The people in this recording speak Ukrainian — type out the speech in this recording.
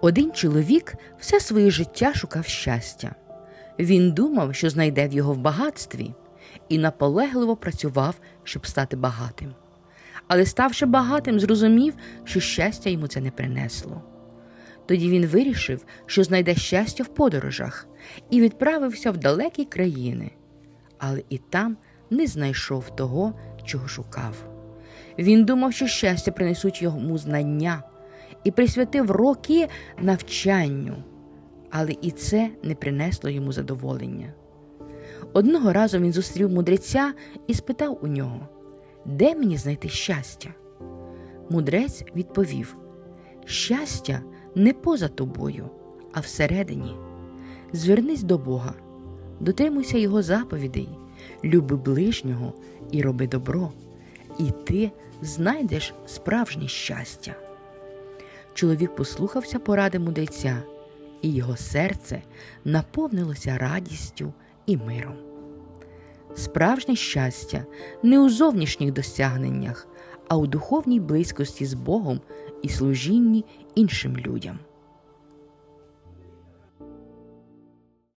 Один чоловік все своє життя шукав щастя. Він думав, що знайде в його в багатстві, і наполегливо працював, щоб стати багатим. Але, ставши багатим, зрозумів, що щастя йому це не принесло. Тоді він вирішив, що знайде щастя в подорожах, і відправився в далекі країни, але і там не знайшов того, чого шукав. Він думав, що щастя принесуть йому знання, і присвятив роки навчанню, але і це не принесло йому задоволення. Одного разу він зустрів мудреця і спитав у нього, де мені знайти щастя? Мудрець відповів: Щастя не поза тобою, а всередині. Звернись до Бога, дотримуйся Його заповідей, люби ближнього і роби добро, і ти знайдеш справжнє щастя. Чоловік послухався поради мудреця, і його серце наповнилося радістю і миром. Справжнє щастя не у зовнішніх досягненнях, а у духовній близькості з Богом і служінні іншим людям.